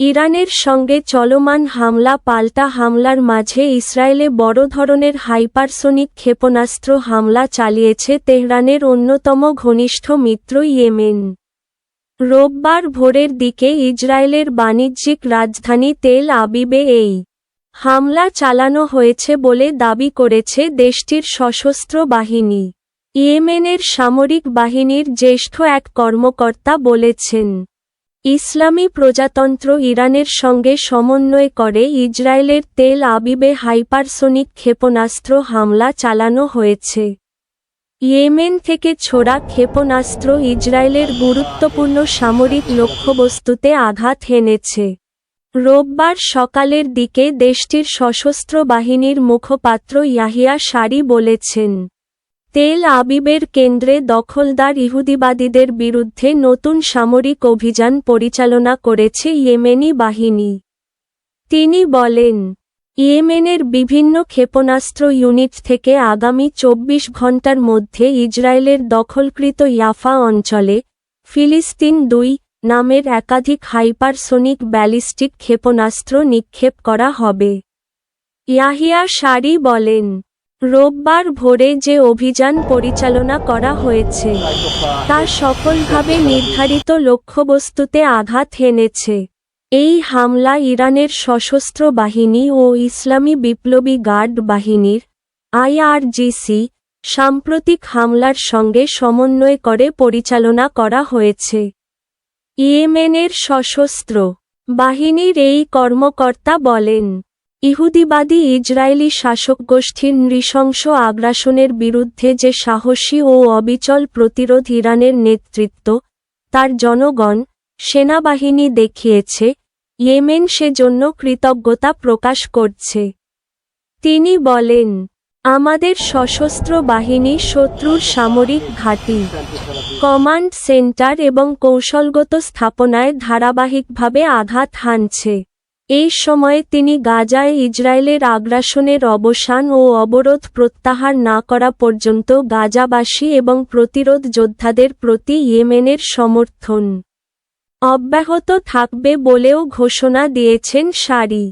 ইরানের সঙ্গে চলমান হামলা, পাল্টা হামলার মাঝে ইসরায়েলে বড় ধরনের হাইপারসোনিক ক্ষেপণাস্ত্র হামলা চালিয়েছে তেহরানের অন্যতম ঘনিষ্ঠ মিত্র ইয়েমেন। রোববার ভোরের দিকে ইসরায়েলের বাণিজ্যিক রাজধানী তেল আবিবে এই হামলা চালানো হয়েছে বলে দাবি করেছে দেশটির সশস্ত্র বাহিনী। ইয়েমেনের সামরিক বাহিনীর জ্যেষ্ঠ এক কর্মকর্তা বলেছেন ইসলামী প্রজাতন্ত্র ইরানের সঙ্গে সমন্বয় করে ইসরায়েলের তেল আবিবে হাইপারসোনিক ক্ষেপণাস্ত্র হামলা চালানো হয়েছে। ইয়েমেন থেকে ছোড়া ক্ষেপণাস্ত্র ইসরায়েলের গুরুত্বপূর্ণ সামরিক লক্ষ্যবস্তুতে আঘাত হেনেছে। রোববার সকালের দিকে দেশটির সশস্ত্র বাহিনীর মুখপাত্র ইয়াহিয়া সারি বলেছেন তেল আবিবের কেন্দ্রে দখলদার ইহুদিবাদীদের বিরুদ্ধে নতুন সামরিক অভিযান পরিচালনা করেছে ইয়েমেনি বাহিনী। তিনি বলেন, ইয়েমেনের বিভিন্ন ক্ষেপণাস্ত্র ইউনিট থেকে আগামী চব্বিশ ঘণ্টার মধ্যে ইসরায়েলের দখলকৃত ইয়াফা অঞ্চলে ফিলিস্তিন দুই নামের একাধিক হাইপারসোনিক ব্যালিস্টিক ক্ষেপণাস্ত্র নিক্ষেপ করা হবে। ইয়াহিয়া সারি বলেন রোববার ভোরে যে অভিযান পরিচালনা করা হয়েছে, তা সফলভাবে নির্ধারিত লক্ষ্যবস্তুতে আঘাত হেনেছে। এই হামলা ইরানের সশস্ত্র বাহিনী ও ইসলামী বিপ্লবী গার্ড বাহিনীর, আইআরজিসি, সাম্প্রতিক হামলার সঙ্গে সমন্বয় করে পরিচালনা করা হয়েছে। ইয়েমেনের সশস্ত্র বাহিনীর এই কর্মকর্তা বলেন ইহুদিবাদী ইসরায়েলি শাসক গোষ্ঠীর নৃশংস আগ্রাসনের বিরুদ্ধে যে সাহসী ও অবিচল প্রতিরোধ ইরানের নেতৃত্ব, তার জনগণ, সেনাবাহিনী দেখিয়েছে, ইয়েমেন সেজন্য কৃতজ্ঞতা প্রকাশ করছে। তিনি বলেন, আমাদের সশস্ত্র বাহিনী শত্রুর সামরিক ঘাঁটি, কমান্ড সেন্টার এবং কৌশলগত স্থাপনায় ধারাবাহিকভাবে আঘাত হানছে। এই সময়ে তিনি গাজায় ইসরায়েলের আগ্রাসনের অবসান ও অবরোধ প্রত্যাহার না করা পর্যন্ত গাজাবাসী এবং প্রতিরোধ যোদ্ধাদের প্রতি ইয়েমেনের সমর্থন অব্যাহত থাকবে বলেও ঘোষণা দিয়েছেন সারি।